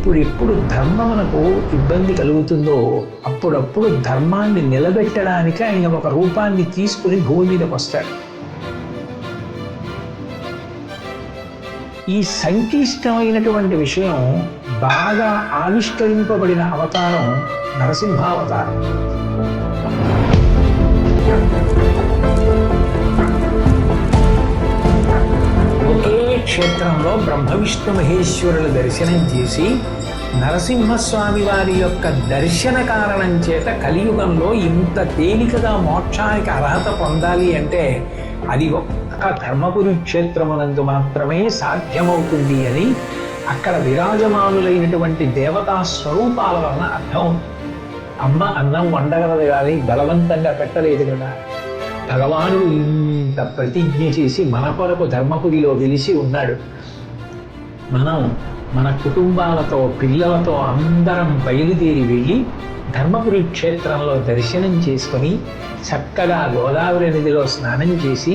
ఎప్పుడెప్పుడు ధర్మమునకు ఇబ్బంది కలుగుతుందో అప్పుడప్పుడు ధర్మాన్ని నిలబెట్టడానికి ఆయన ఒక రూపాన్ని తీసుకుని భూమి మీదకి వస్తాడు. ఈ సంక్లిష్టమైనటువంటి విషయం బాగా ఆవిష్కరింపబడిన అవతారం నరసింహావతారం. ఒకే క్షేత్రంలో బ్రహ్మ విష్ణు మహేశ్వరుల దర్శనం చేసి నరసింహస్వామి వారి యొక్క దర్శన కారణం చేత కలియుగంలో ఇంత తేలికగా మోక్షానికి అర్హత పొందాలి అంటే అది ఒక్క ధర్మపురి క్షేత్రమునందు మాత్రమే సాధ్యమవుతుంది అని అక్కడ విరాజమానులైనటువంటి దేవతా స్వరూపాల వలన అర్థం అమ్మ అన్నం వండగలదు కానీ బలవంతంగా పెట్టలేదు కదా. భగవానుడు ఇంత ప్రతిజ్ఞ చేసి మన కొరకు ధర్మపురిలో వెలిసి ఉన్నాడు. మనం మన కుటుంబాలతో పిల్లలతో అందరం బయలుదేరి వెళ్ళి ధర్మపురి క్షేత్రంలో దర్శనం చేసుకొని చక్కగా గోదావరి నదిలో స్నానం చేసి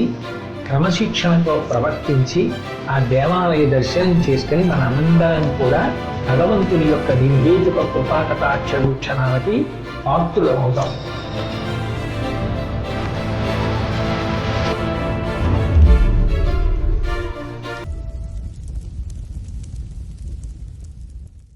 క్రమశిక్షణతో ప్రవర్తించి ఆ దేవాలయ దర్శనం చేసుకొని మనందరం కూడా భగవంతుని యొక్క నివేదిక కృపాకటాక్ష వీక్షణాలకి పాత్రులమవుతాం.